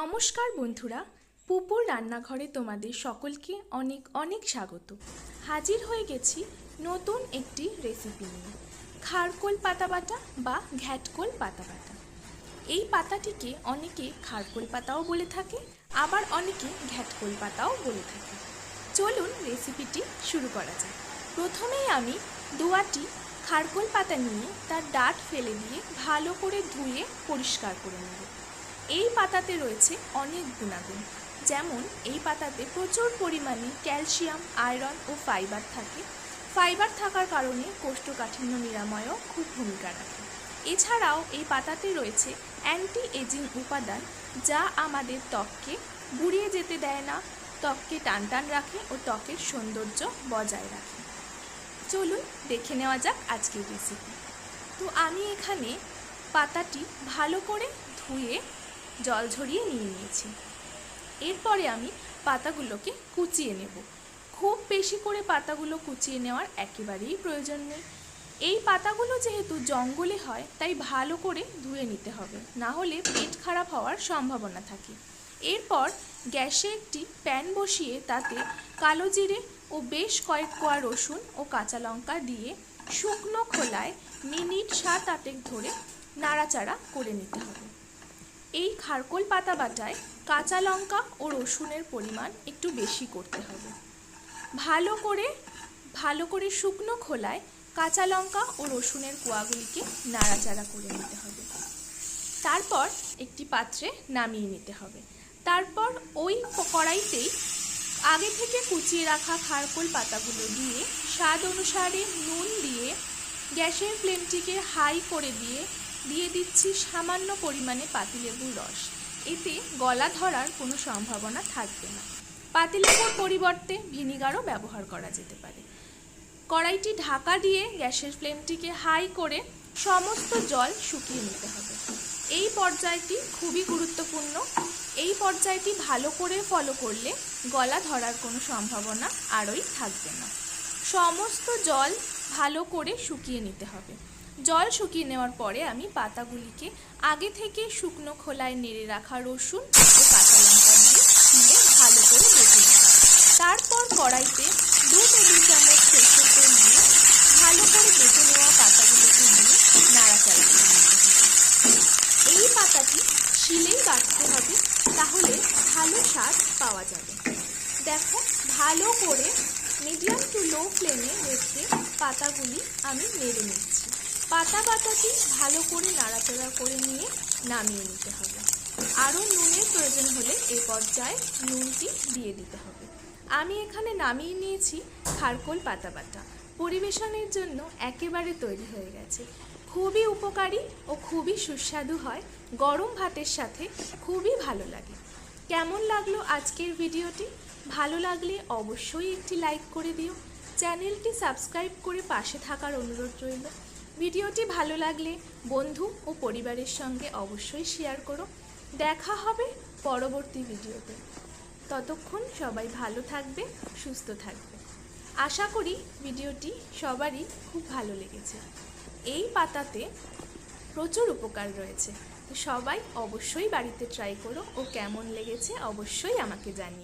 নমস্কার বন্ধুরা, পুপুর রান্নাঘরে তোমাদের সকলকে অনেক অনেক স্বাগত। হাজির হয়ে গেছি নতুন একটি রেসিপি নিয়ে। খারকোল পাতা বাটা বা ঘ্যাটকোল পাতা বাটা। এই পাতাটিকে অনেকে খারকোল পাতাও বলে থাকে, আবার অনেকে ঘ্যাটকোল পাতাও বলে থাকে। চলুন রেসিপিটি শুরু করা যাক। প্রথমেই আমি দোয়াটি খারকোল পাতা নিয়ে তার ডাট ফেলে দিয়ে ভালো করে ধুয়ে পরিষ্কার করে নেব। এই পাতাতে রয়েছে অনেক গুণাগুণ, যেমন এই পাতাতে প্রচুর পরিমাণে ক্যালসিয়াম, আয়রন ও ফাইবার থাকে। ফাইবার থাকার কারণে কোষ্ঠকাঠিন্য নিরাময়ও খুব ভূমিকা রাখে। এছাড়াও এই পাতাতে রয়েছে অ্যান্টি এজিং উপাদান, যা আমাদের ত্বককে বুড়িয়ে যেতে দেয় না, ত্বককে টানটান রাখে ও ত্বকের সৌন্দর্য বজায় রাখে। চলুন দেখে নেওয়া যাক আজকের রেসিপি তো আমি এখানে পাতাটি ভালো করে ধুয়ে জল ঝরিয়ে নিয়ে নিয়েছি। এরপরে আমি পাতাগুলোকে কুচিয়ে নেব। খুব বেশি করে পাতাগুলো কুচিয়ে নেওয়ার একেবারেই প্রয়োজন নেই। এই পাতাগুলো যেহেতু জঙ্গলে হয়, তাই ভালো করে ধুয়ে নিতে হবে। না হলে পেট খারাপ হওয়ার সম্ভাবনা থাকে। এরপর গ্যাসে একটি প্যান বসিয়ে তাতে কালো জিরে ও বেশ কয়েক কোয়া রসুন ও কাঁচা লঙ্কা দিয়ে শুকনো খোলায় মিনিট সাত আটেক ধরে নাড়াচাড়া করে নিতে হবে। এই খারকোল পাতা বাটায় কাঁচা লঙ্কা ও রসুনের পরিমাণ একটু বেশি করতে হবে। ভালো করে ভালো করে শুকনো খোলায় কাঁচা লঙ্কা ও রসুনের কোয়াগুলিকে নাড়াচাড়া করে নিতে হবে। তারপর একটি পাত্রে নামিয়ে নিতে হবে। তারপর ওই কড়াইতেই আগে থেকে কুচিয়ে রাখা খারকোল পাতাগুলো দিয়ে স্বাদ অনুসারে নুন দিয়ে গ্যাসের ফ্লেমটিকে হাই করে দিয়ে দিয়ে দিচ্ছি সামান্য পরিমাণে পাতিলেবুর রস। এতে গলা ধরার কোনো সম্ভাবনা থাকবে না। পাতিলেবুর পরিবর্তে ভিনিগারও ব্যবহার করা যেতে পারে। কড়াইটি ঢাকা দিয়ে গ্যাসের ফ্লেমটিকে হাই করে সমস্ত জল শুকিয়ে নিতে হবে। এই পর্যায়টি খুবই গুরুত্বপূর্ণ। এই পর্যায়টি ভালো করে ফলো করলে গলা ধরার কোনো সম্ভাবনা আরই থাকবে না। সমস্ত জল ভালো করে শুকিয়ে নিতে হবে। জল শুকিয়ে নেওয়ার পরে আমি পাতাগুলিকে আগে থেকে শুকনো খোলায় নেড়ে রাখা রসুন ও কাঁচা লঙ্কা দিয়ে দিয়ে ভালো করে বেটে নিই তারপর কড়াইতে দু টেবিল চামচ সরষের তেল দিয়ে ভালো করে বেটে নেওয়া পাতাগুলোকে দিয়ে নাড়াচাড়া করে এই পাতাটি শিলেই বাটতে হবে, তাহলে ভালো স্বাদ পাওয়া যাবে। দেখো, ভালো করে মিডিয়াম টু লো ফ্লেমে রেখে পাতাগুলি আমি নেড়ে নিচ্ছি। পাতা পাতাটি ভালো করে নাড়াচাড়া করে নিয়ে নামিয়ে নিতে হবে। আরও নুনের প্রয়োজন হলে এই পর্যায়ে নুনটি দিয়ে দিতে হবে। আমি এখানে নামিয়ে নিয়েছি খারকোল পাতা বাটা পরিবেশনের জন্য একেবারে তৈরি হয়ে গেছে। খুবই উপকারী ও খুবই সুস্বাদু হয়। গরম ভাতের সাথে খুবই ভালো লাগে। কেমন লাগল আজকের ভিডিওটি? ভালো লাগলে অবশ্যই একটি লাইক করে দিও। চ্যানেলটি সাবস্ক্রাইব করে পাশে থাকার অনুরোধ রইল। ভিডিওটি ভালো লাগলে বন্ধু ও পরিবারের সঙ্গে অবশ্যই শেয়ার করো। দেখা হবে পরবর্তী ভিডিওতে। ততক্ষণ সবাই ভালো থাকবে, সুস্থ থাকবে। আশা করি ভিডিওটি সবারই খুব ভালো লেগেছে। এই পাতাতে প্রচুর উপকার রয়েছে। সবাই অবশ্যই বাড়িতে ট্রাই করো ও কেমন লেগেছে অবশ্যই আমাকে জানিও।